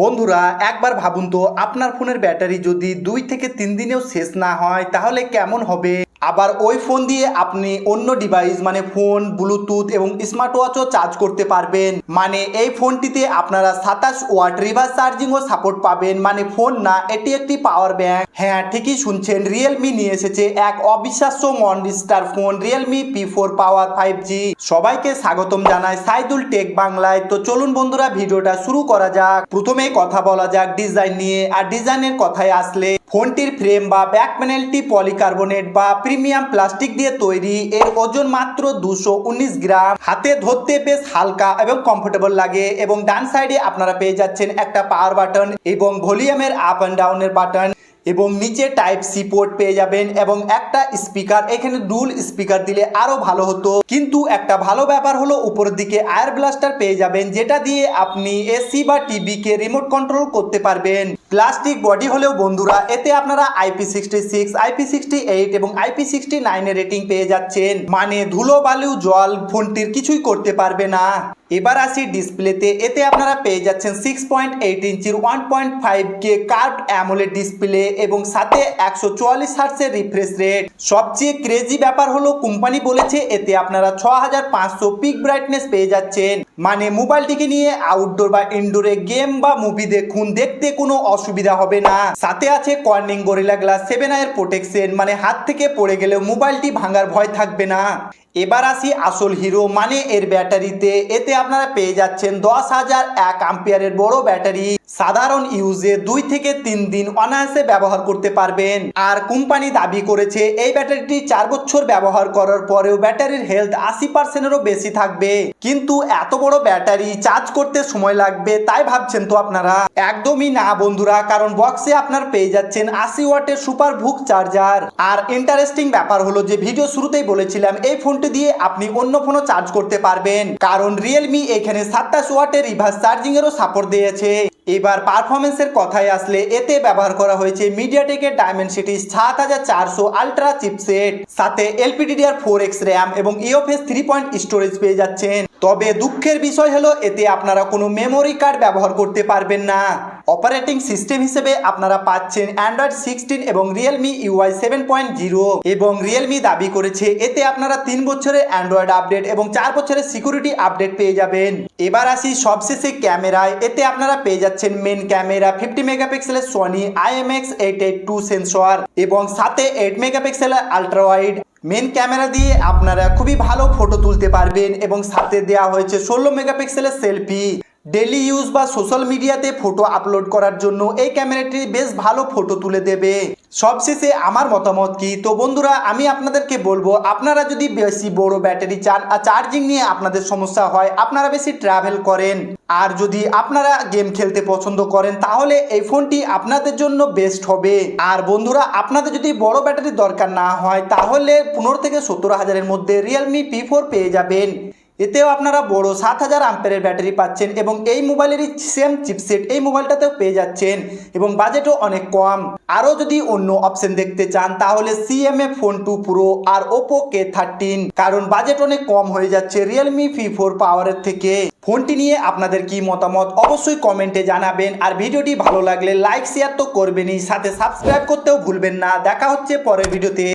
বন্ধুরা, একবার ভাবুন তো, আপনার ফোনের ব্যাটারি যদি দুই থেকে তিন দিনেও শেষ না হয়, তাহলে কেমন হবে? আবার ওই ফোন দিয়ে আপনি অন্য ডিভাইস মানে ফোন ব্লুটুথ এবং স্মার্ট ওয়াচও চার্জ করতে পারবেন। মানে এই ফোনটিতে আপনারা সাতাশ ওয়াট রিভার্স চার্জিংও সাপোর্ট পাবেন। মানে ফোন না, এটি একটি পাওয়ার ব্যাংক হ্যাঁ ঠিকই শুনছেন রিয়েলমি নিয়ে এসেছে এক অবিশ্বাস্য monster phone Realme P four power five G সবাইকে স্বাগতম জানাই সাইদুল টেক বাংলায়। তো চলুন বন্ধুরা, ভিডিওটা শুরু করা যাক। প্রথমে কথা বলা যাক ডিজাইন নিয়ে। আর ডিজাইনের কথায় আসলে ফোনটির ফ্রেম বা ব্যাক প্যানেলটি পলিকার্বনেট বা প্রিমিয়াম প্লাস্টিক দিয়ে তৈরি। এর ওজন মাত্র দুশো গ্রাম। হাতে ধরতে বেশ হালকা এবং কমফোর্টেবল লাগে এবং ডান সাইডে আপনারা পেয়ে যাচ্ছেন একটা পাওয়ার বাটন এবং ভলিউমের আপ অ্যান্ড ডাউনের বাটন এবং নিচে টাইপ সি পোর্ট পেয়ে যাবেন এবং একটা স্পিকার এখানে ডুল স্পিকার দিলে আরও ভালো হতো। কিন্তু একটা ভালো ব্যাপার হলো, উপরের দিকে আয়ার ব্লাস্টার পেয়ে যাবেন, যেটা দিয়ে আপনি এসি বা টিভি কে রিমোট কন্ট্রোল করতে পারবেন। প্লাস্টিক বডি হলেও বন্ধুরা, এতে আপনারা IP sixty six IP sixty eight এবং আইপি সিক্সটি নাইনের রেটিং পেয়ে যাচ্ছেন। মানে ধুলো, বালু, জল ফোনটির কিছুই করতে পারবে না। এবার আসি ডিসপ্লেতে এতে আপনারা পেয়ে যাচ্ছেন সিক্স পয়েন্ট এইট ইঞ্চির one point five K curve AMOLED display এবং সাথে একশো চুয়াল্লিশ হার্সের রিফ্রেশ রেট সবচেয়ে ক্রেজি ব্যাপার হলো কোম্পানি বলেছে এতে আপনারা ছ হাজার পাঁচশো পিক ব্রাইটনেস পেয়ে যাচ্ছেন। মানে মোবাইলটিকে নিয়ে আউটডোর বা ইনডোরে গেম বা মুভি দেখুন, দেখতে কোনো অসুবিধা হবে না। সাথে আছে কর্নিং গরিলা গ্লাস সেভেন আয়ের প্রোটেকশন মানে হাত থেকে পড়ে গেলেও মোবাইলটি ভাঙার ভয় থাকবে না। এবার আসি আসল হিরো মানে এর ব্যাটারিতে এতে আপনারা পেয়ে যাচ্ছেন দশ হাজার এক আম্পিয়ারের বড় ব্যাটারি সাধারণ ইউজে দুই থেকে তিন দিন অনায়াসে ব্যবহার করতে পারবেন। আর কোম্পানি দাবি করেছে, এই ব্যাটারিটি চার বছর ব্যবহার করার পরেও ব্যাটারির হেলথ আশি পার্সেন্টেরও বেশি থাকবে। কিন্তু এত বড় ব্যাটারি চার্জ করতে সময় লাগবে, তাই ভাবছেন তো আপনারা? একদমই না বন্ধুরা, কারণ বক্সে আপনার পেয়ে যাচ্ছেন আশি ওয়াটের সুপার ভুক চার্জার। আর ইন্টারেস্টিং ব্যাপার হলো যে, ভিডিও শুরুতেই বলেছিলাম, এই ফোনটি দিয়ে আপনি অন্য ফোনও চার্জ করতে পারবেন। কারণ রিয়েলমি এখানে সাতাশ ওয়াটের রিভার্স চার্জিং এরও সাপোর্ট দিয়েছে। এবার পারফরমেন্সের কথায় আসলে এতে ব্যবহার করা হয়েছে মিডিয়াটেকের ডায়মেনসিটি সাত হাজার চারশো আলট্রা চিপসেট সাথে এলপিডিডিআর ফোর এক্স র্যাম এবং ইওফেস থ্রি পয়েন্ট স্টোরেজ পেয়ে যাচ্ছেন। তবে দুঃখের বিষয় হলো, এতে আপনারা কোনো মেমোরি কার্ড ব্যবহার করতে পারবেন না। অপারেটিং সিস্টেম হিসেবে আপনারা পাচ্ছেন অ্যান্ড্রয়েড সিক্সটিন এবং Realme UI seven point zero এবং রিয়েলমি দাবি করেছে, এতে আপনারা তিন বছরের অ্যান্ড্রয়েড আপডেট এবং চার বছরের সিকিউরিটি আপডেট পেয়ে যাবেন। এবার আসি সবশেষে ক্যামেরায়। এতে আপনারা পেয়ে যাচ্ছেন মেন ক্যামেরা ফিফটি মেগাপিক্সেলের Sony IMX eight eight two sensor এবং সাথে এইট মেগাপিক্সেলের আলট্রা ওয়াইড মেন ক্যামেরা দিয়ে আপনারা খুবই ভালো ফটো তুলতে পারবেন এবং সাথে দেওয়া হয়েছে ষোলো মেগাপিক্সেলের সেলফি ডেলি ইউজ বা সোশ্যাল মিডিয়াতে ফটো আপলোড করার জন্য এই ক্যামেরাটি বেশ ভালো ফটো তুলে দেবে। সবশেষে আমার মতামত কি? তো বন্ধুরা, আমি আপনাদেরকে বলব, আপনারা যদি বেশি বড় ব্যাটারি চান আর চার্জিং নিয়ে আপনাদের সমস্যা হয়, আপনারা বেশি ট্রাভেল করেন। আর যদি আপনারা গেম খেলতে পছন্দ করেন, তাহলে এই ফোনটি আপনাদের জন্য বেস্ট হবে। আর বন্ধুরা, আপনাদের যদি বড় ব্যাটারি দরকার না হয়, তাহলে পনেরো থেকে সত্তর হাজারের মধ্যে রিয়েলমি পি ফোর পেয়ে যাবেন। এতেও আপনারা বড় সাত হাজার আম্পেরের ব্যাটারি পাচ্ছেন এবং এই মোবাইলেরই সেম চিপসেট এই মোবাইলটাতেও পেয়ে যাচ্ছেন এবং বাজেটও অনেক কম। আরও যদি অন্য অপশন দেখতে চান, তাহলে সিএমএ ফোন টু প্রো আর ওপো কে থার্টিন কারণ বাজেট অনেক কম হয়ে যাচ্ছে রিয়েলমি ফি ফোর পাওয়ারের থেকে। ফোনটি নিয়ে আপনাদের কি মতামত, অবশ্যই কমেন্টে জানাবেন। আর ভিডিওটি ভালো লাগলে লাইক শেয়ার তো করবেনই। সাথে সাবস্ক্রাইব করতেও ভুলবেন না। দেখা হচ্ছে পরের ভিডিওতে।